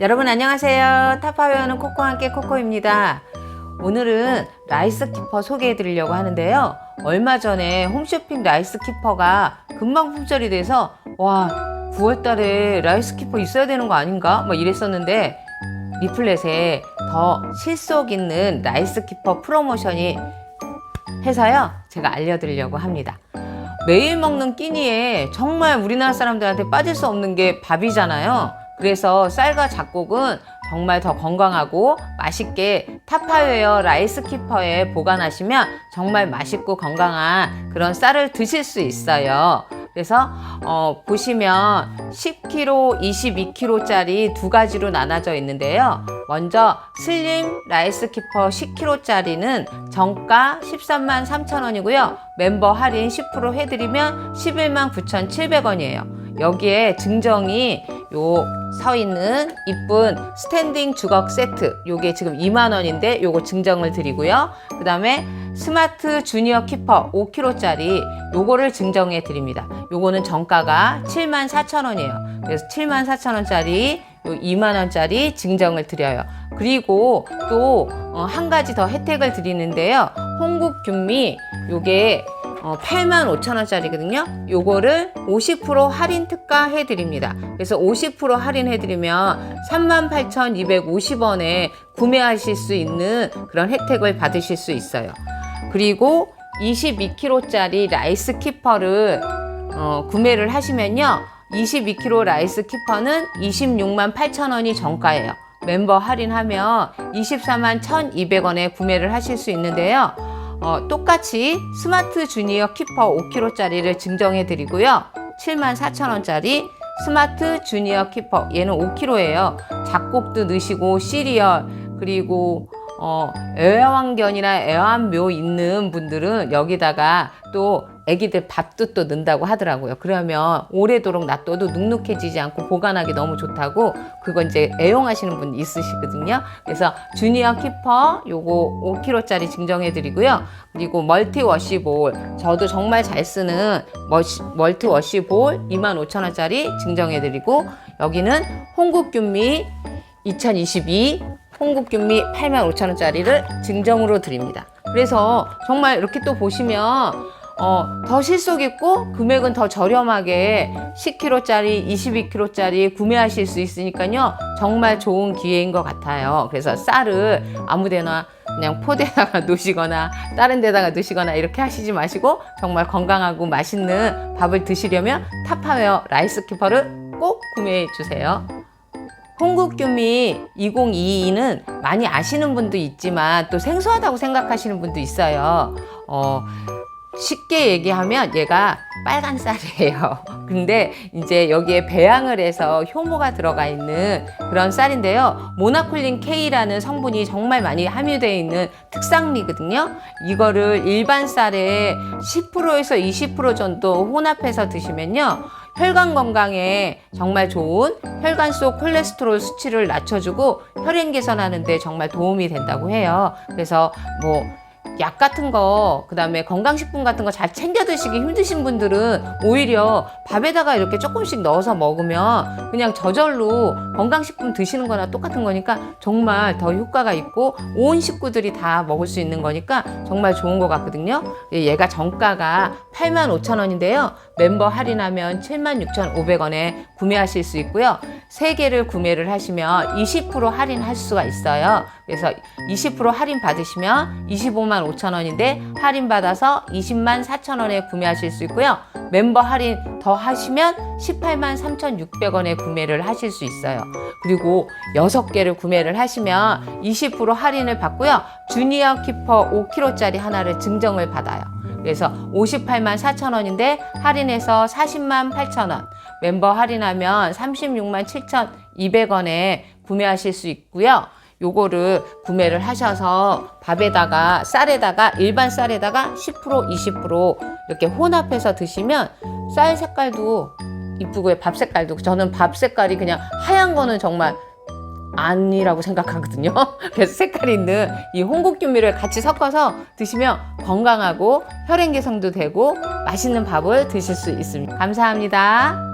여러분 안녕하세요. 타파웨어는 코코와 함께 코코입니다. 오늘은 라이스 키퍼 소개해 드리려고 하는데요. 얼마 전에 홈쇼핑 라이스 키퍼가 금방 품절이 돼서 와 9월 달에 라이스 키퍼 있어야 되는 거 아닌가? 막 이랬었는데 리플렛에 더 실속 있는 라이스 키퍼 프로모션이 해서요. 제가 알려드리려고 합니다. 매일 먹는 끼니에 정말 우리나라 사람들한테 빠질 수 없는 게 밥이잖아요. 그래서 쌀과 잡곡은 정말 더 건강하고 맛있게 타파웨어 라이스 키퍼에 보관하시면 정말 맛있고 건강한 그런 쌀을 드실 수 있어요. 그래서 어, 보시면 10kg, 22kg짜리 두 가지로 나눠져 있는데요. 먼저 슬림 라이스 키퍼 10kg짜리는 정가 13만 3천 원이고요. 멤버 할인 10% 해드리면 11만 9,700원이에요. 여기에 증정이 요 서 있는 이쁜 스탠딩 주걱 세트 요게 지금 2만 원인데 요거 증정을 드리고요. 그 다음에 스마트 주니어 키퍼 5kg짜리 요거를 증정해 드립니다. 요거는 정가가 7만 4천 원이에요. 그래서 7만 4천 원짜리 요 2만 원짜리 증정을 드려요. 그리고 또 한 가지 더 혜택을 드리는데요. 홍국 균미 요게 어, 8만 5천 원짜리거든요. 요거를 50% 할인 특가 해드립니다. 그래서 50% 할인해드리면 38,250원에 구매하실 수 있는 그런 혜택을 받으실 수 있어요. 그리고 22kg짜리 라이스 키퍼를 어, 구매를 하시면요. 22kg 라이스 키퍼는 26만 8천 원이 정가예요. 멤버 할인하면 24만 1,200원에 구매를 하실 수 있는데요. 어, 똑같이 스마트 주니어 키퍼 5kg짜리를 증정해 드리고요. 7만 4천 원짜리 스마트 주니어 키퍼 얘는 5kg예요. 잡곡도 넣으시고 시리얼 그리고 어, 애완견이나 애완묘 있는 분들은 여기다가 또 애기들 밥도 또 넣는다고 하더라고요. 그러면 오래도록 놔둬도 눅눅해지지 않고 보관하기 너무 좋다고 그거 이제 애용하시는 분 있으시거든요. 그래서 주니어 키퍼 요거 5kg짜리 증정해 드리고요. 그리고 멀티 워시볼 저도 정말 잘 쓰는 머시, 멀티 워시볼 25,000원짜리 증정해 드리고 여기는 홍국균미 2022 홍국균미 85,000원짜리를 증정으로 드립니다. 그래서 정말 이렇게 또 보시면 어, 더 실속 있고 금액은 더 저렴하게 10kg짜리, 22kg짜리 구매하실 수 있으니까요. 정말 좋은 기회인 것 같아요. 그래서 쌀을 아무 데나 그냥 포대에다가 놓으시거나 다른 데다가 넣으시거나 이렇게 하시지 마시고 정말 건강하고 맛있는 밥을 드시려면 타파웨어 라이스 키퍼를 꼭 구매해 주세요. 홍국규미 2022는 많이 아시는 분도 있지만 또 생소하다고 생각하시는 분도 있어요. 어, 쉽게 얘기하면 얘가 빨간 쌀이에요. 근데 이제 여기에 배양을 해서 효모가 들어가 있는 그런 쌀인데요. 모나콜린 K라는 성분이 정말 많이 함유되어 있는 특산미거든요. 이거를 일반 쌀에 10%에서 20% 정도 혼합해서 드시면요. 혈관 건강에 정말 좋은 혈관 속 콜레스테롤 수치를 낮춰주고 혈행 개선하는 데 정말 도움이 된다고 해요. 그래서 뭐 약 같은 거, 그 다음에 건강식품 같은 거 잘 챙겨 드시기 힘드신 분들은 오히려 밥에다가 이렇게 조금씩 넣어서 먹으면 그냥 저절로 건강식품 드시는 거나 똑같은 거니까 정말 더 효과가 있고 온 식구들이 다 먹을 수 있는 거니까 정말 좋은 것 같거든요. 얘가 정가가 8만 5천 원인데요. 멤버 할인하면 7만 6천 5백원에 구매하실 수 있고요. 세 개를 구매를 하시면 20% 할인할 수가 있어요. 그래서 20% 할인 받으시면 25만 5천 원인데 할인 받아서 20만 4천 원에 구매하실 수 있고요. 멤버 할인 더 하시면 18만 3,600원에 구매를 하실 수 있어요. 그리고 6개를 구매를 하시면 20% 할인을 받고요. 주니어 키퍼 5kg짜리 하나를 증정을 받아요. 그래서 58만 4천 원인데 할인해서 40만 8천 원. 멤버 할인하면 36만 7천 200원에 구매하실 수 있고요. 요거를 구매를 하셔서 밥에다가 쌀에다가 일반 쌀에다가 10% 20% 이렇게 혼합해서 드시면 쌀 색깔도 이쁘고요. 밥 색깔도 저는 밥 색깔이 그냥 하얀 거는 정말 아니라고 생각하거든요. 그래서 색깔 있는 이 홍국균미를 같이 섞어서 드시면 건강하고 혈행 개선도 되고 맛있는 밥을 드실 수 있습니다. 감사합니다.